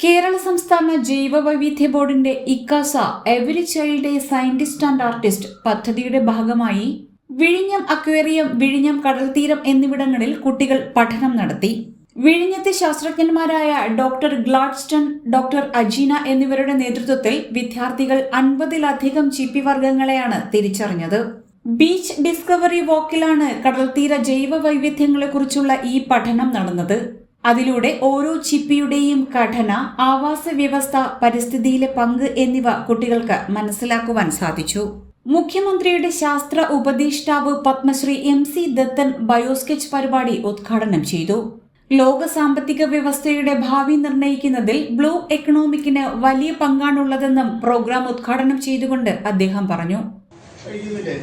കേരള സംസ്ഥാന ജൈവ വൈവിധ്യ ബോർഡിന്റെ ഇക്കാസ every child a scientist and artist പദ്ധതിയുടെ ഭാഗമായി വിഴിഞ്ഞം അക്വേറിയം വിഴിഞ്ഞം കടൽത്തീരം എന്നിവിടങ്ങളിൽ കുട്ടികൾ പഠനം നടത്തി. വിഴിഞ്ഞത്തെ ശാസ്ത്രജ്ഞന്മാരായ ഡോക്ടർ ഗ്ലാഡ്സ്റ്റൺ ഡോക്ടർ അജീന എന്നിവരുടെ നേതൃത്വത്തിൽ വിദ്യാർത്ഥികൾ അൻപതിലധികം ചിപ്പി വർഗങ്ങളെയാണ് തിരിച്ചറിഞ്ഞത്. ബീച്ച് ഡിസ്കവറി വാക്കിലാണ് കടൽത്തീര ജൈവ വൈവിധ്യങ്ങളെക്കുറിച്ചുള്ള ഈ പഠനം നടന്നത്. അതിലൂടെ ഓരോ ചിപ്പിയുടെയും ഘടന ആവാസ വ്യവസ്ഥ പരിസ്ഥിതിയിലെ പങ്ക് എന്നിവ കുട്ടികൾക്ക് മനസ്സിലാക്കുവാൻ സാധിച്ചു. മുഖ്യമന്ത്രിയുടെ ശാസ്ത്ര ഉപദേഷ്ടാവ് Padmashri M C Dathan biosketch പരിപാടി ഉദ്ഘാടനം ചെയ്തു. ലോക സാമ്പത്തിക വ്യവസ്ഥയുടെ ഭാവി നിർണയിക്കുന്നതിൽ ബ്ലൂ എക്കണോമിക്കിന് വലിയ പങ്കാണുള്ളതെന്നും പ്രോഗ്രാം ഉദ്ഘാടനം ചെയ്തുകൊണ്ട് അദ്ദേഹം പറഞ്ഞു. കഴിയുന്നില്ലേ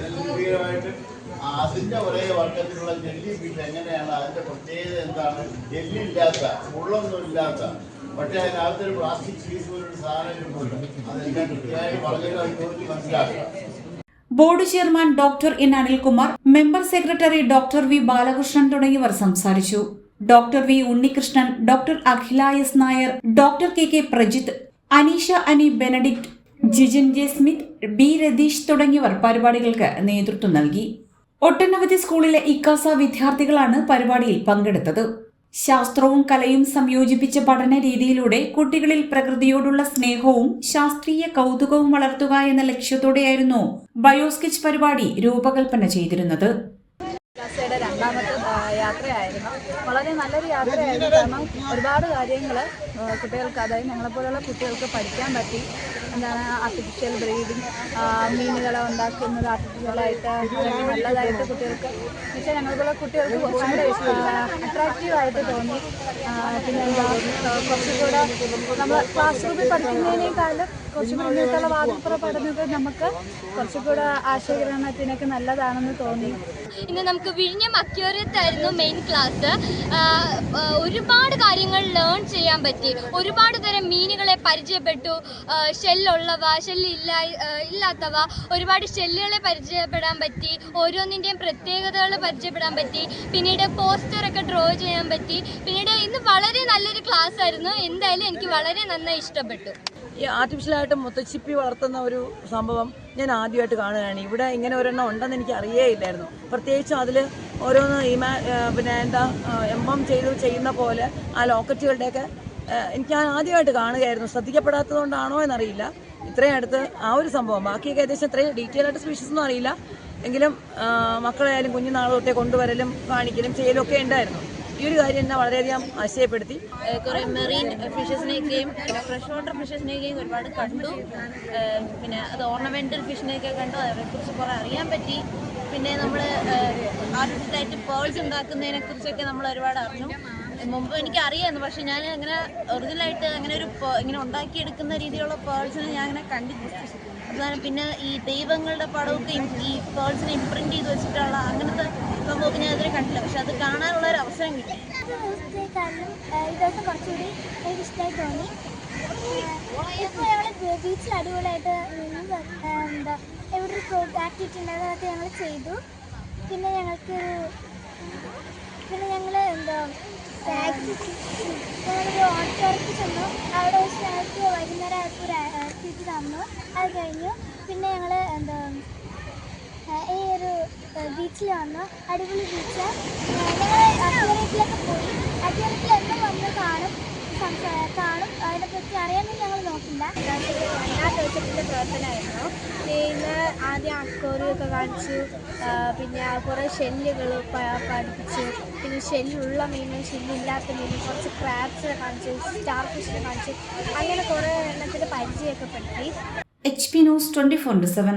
നല്ല ഒരേ വർഗത്തിലുള്ള ജെല്ലി ഫിഷ് എങ്ങനെയാണ്? അതിന്റെ പ്രത്യേകത എന്താണ്? ജെല്ലില്ലാത്ത മുള്ളൊന്നും ഇല്ലാത്ത പക്ഷേ അതിനകത്തൊരു പ്ലാസ്റ്റിക് പീസ് പോലൊരു സാധനം ഉണ്ട് അതെല്ലാം മനസ്സിലാക്കുക board chairman doctor N Anilkumar member secretary doctor V Balakrishnan തുടങ്ങിയവർ സംസാരിച്ചു. Doctor V Unnikrishnan doctor Akhila S Nair doctor K K Prajith Aneesha Ani Benedict Jijin J Smith B Ratheesh തുടങ്ങിയവർ പരിപാടികൾക്ക് നേതൃത്വം നൽകി. ഒട്ടനവധി സ്കൂളിലെ ഇക്കാസ വിദ്യാർത്ഥികളാണ് പരിപാടിയിൽ പങ്കെടുത്തത്. ശാസ്ത്രവും കലയും സംയോജിപ്പിച്ച പഠന രീതിയിലൂടെ കുട്ടികളിൽ പ്രകൃതിയോടുള്ള സ്നേഹവും ശാസ്ത്രീയ കൗതുകവും വളർത്തുക എന്ന ലക്ഷ്യത്തോടെയായിരുന്നു ബയോസ്കെച്ച് പരിപാടി രൂപകൽപ്പന ചെയ്തിരുന്നത്. യാത്രയായിരുന്നു. വളരെ നല്ലൊരു യാത്രയായിരുന്നു. കാരണം ഒരുപാട് കാര്യങ്ങൾ കുട്ടികൾക്ക് അതായത് ഞങ്ങളെപ്പോലുള്ള കുട്ടികൾക്ക് പഠിക്കാൻ പറ്റി. എന്താണ് ആർട്ടിഫിഷ്യൽ ബ്രീഡിങ് മീനുകളെ ഉണ്ടാക്കുന്നത് ആർട്ടിഫിഷ്യലായിട്ട് അല്ലെങ്കിൽ നല്ലതായിട്ട് കുട്ടികൾക്ക് പക്ഷേ ഞങ്ങളെപ്പോലുള്ള കുട്ടികൾക്ക് കുറച്ചും കൂടെ അട്രാക്റ്റീവ് ആയിട്ട് തോന്നി. പിന്നെ എന്താ കുറച്ചും കൂടെ നമ്മൾ ക്ലാസ് റൂമിൽ പഠിക്കുന്നതിനേക്കാളും കുറച്ചും കൂടെ ഇങ്ങോട്ടുള്ള വാദപ്ര പഠനത്തിൽ നമുക്ക് കുറച്ചും കൂടെ ആശയഗ്രഹണത്തിനൊക്കെ നല്ലതാണെന്ന് തോന്നി. ഇന്ന് നമുക്ക് വിഴിഞ്ഞം അക്യൂറിയത്തായിരുന്നു മെയിൻ ക്ലാസ് ഒരുപാട് കാര്യങ്ങൾ ലേൺ ചെയ്യാൻ പറ്റി. ഒരുപാട് തരം മീനുകളെ പരിചയപ്പെട്ടു. ഷെല്ലുള്ളവ ഷെല്ലില്ല ഇല്ലാത്തവ. ഒരുപാട് ഷെല്ലുകളെ പരിചയപ്പെടാൻ പറ്റി. ഓരോന്നിന്റെയും പ്രത്യേകതകൾ പരിചയപ്പെടാൻ പറ്റി. പിന്നീട് പോസ്റ്ററൊക്കെ ഡ്രോ ചെയ്യാൻ പറ്റി. പിന്നീട് ഇന്ന് വളരെ നല്ലൊരു ക്ലാസ് ആയിരുന്നു. എന്തായാലും എനിക്ക് വളരെ നന്നായി ഇഷ്ടപ്പെട്ടു. ഈ ആർട്ടിഫിഷ്യലായിട്ട് മുത്തച്ചിപ്പി വളർത്തുന്ന ഒരു സംഭവം ഞാൻ ആദ്യമായിട്ട് കാണുകയാണ്. ഇവിടെ ഇങ്ങനെ ഒരെണ്ണം ഉണ്ടെന്ന് എനിക്ക് അറിയേയില്ലായിരുന്നു പ്രത്യേകിച്ചും അതിൽ ഓരോന്ന് ഇമാ പിന്നെ എന്താ എംബം ചെയ്ത് ചെയ്യുന്ന പോലെ ആ ലോക്കറ്റുകളുടെയൊക്കെ എനിക്ക് ഞാൻ ആദ്യമായിട്ട് കാണുകയായിരുന്നു. ശ്രദ്ധിക്കപ്പെടാത്തതുകൊണ്ടാണോ എന്നറിയില്ല. ഇത്രയും അടുത്ത് ആ ഒരു സംഭവം. ബാക്കിയൊക്കെ ഏകദേശം ഇത്രയും ഡീറ്റെയിൽ ആയിട്ട് സ്പീഷീസ് ഒന്നും അറിയില്ല. എങ്കിലും മക്കളായാലും കുഞ്ഞുനാൾ തൊട്ടേ കൊണ്ടുവരലും കാണിക്കലും ചെയ്യലും ഒക്കെ ഉണ്ടായിരുന്നു. ഈ ഒരു കാര്യം എന്നെ വളരെയധികം ആശയപ്പെടുത്തി. കുറേ മെറീൻ ഫിഷസിനെയൊക്കെയും ഫ്രഷ് വാട്ടർ ഫിഷസിനെയൊക്കെയും ഒരുപാട് കണ്ടു. പിന്നെ അത് ഓർണമെന്റൽ ഫിഷിനെയൊക്കെ കണ്ടു. അതിനെക്കുറിച്ച് കുറേ അറിയാൻ പറ്റി. പിന്നെ നമ്മൾ ആർട്ടിഫിഷ്യലായിട്ട് പേൾസ് ഉണ്ടാക്കുന്നതിനെ കുറിച്ചൊക്കെ നമ്മൾ ഒരുപാട് അറിഞ്ഞു. മുമ്പ് എനിക്ക് അറിയാമായിരുന്നു പക്ഷെ ഞാൻ അങ്ങനെ ഒറിജിനൽ ആയിട്ട് അങ്ങനെ ഒരു ഇങ്ങനെ ഉണ്ടാക്കിയെടുക്കുന്ന രീതിയിലുള്ള പേഴ്സിനെ ഞാൻ അങ്ങനെ കണ്ടിട്ടില്ല അതാണ് പിന്നെ ഈ ദൈവങ്ങളുടെ പടമൊക്കെ ഈ പേഴ്സിനെ ഇംപ്രിന്റ് ചെയ്ത് വെച്ചിട്ടുള്ള അങ്ങനത്തെ സംഭവമൊക്കെ ഞാൻ ഇതുവരെ കണ്ടില്ല പക്ഷെ അത് കാണാനുള്ള ഒരു അവസരം കിട്ടി. ദിവസത്തേക്കാളും ഈ ദിവസം കുറച്ചുകൂടി എനിക്ക് തോന്നി. ഇപ്പോൾ ഞങ്ങൾ ബീച്ചിൽ അടിപൊളിയായിട്ട് നിന്ന് എവിടെ ഒരു പ്രോ ആക്ടിവിറ്റി ഉണ്ടായിരുന്നു അതൊക്കെ ഞങ്ങൾ ചെയ്തു. പിന്നെ ഞങ്ങൾക്ക് പിന്നെ ഞങ്ങൾ എന്താ അവിടെ വെച്ച് ഞങ്ങൾക്ക് വൈകുന്നേരം ആയപ്പോൾ ഒരു ആക്ടിവിറ്റി തന്നു അത് കഴിഞ്ഞു പിന്നെ ഞങ്ങൾ എന്താ ഈ ഒരു ബീച്ചിൽ വന്നു അടിപൊളി ബീച്ച് ഞങ്ങൾ അക്വേറിയത്തിലൊക്കെ പോയി അക്വേറിയത്തിൽ എന്നും വന്ന് കാണും സംസാ കാണും അതിനെപ്പറ്റി അറിയാനൊന്നും ഞങ്ങൾ നോക്കില്ല. ആ ദിവസത്തിന്റെ പ്രവർത്തനമായിരുന്നു ഇന്ന് ആദ്യം അക്കോറിയൊക്കെ കാണിച്ചു പിന്നെ കുറേ ഷെല്ലുകൾ പഠിപ്പിച്ചു. പിന്നെ ഷെല്ലുള്ള മീനും ഷെല്ലില്ലാത്ത മീനും കുറച്ച് ക്രാബ്സിനെ കാണിച്ചു സ്റ്റാർ ഫിഷിനെ കാണിച്ചു. അങ്ങനെ കുറേ എണ്ണത്തിന്റെ പരിചയമൊക്കെ പെട്ടി H P news twenty four seven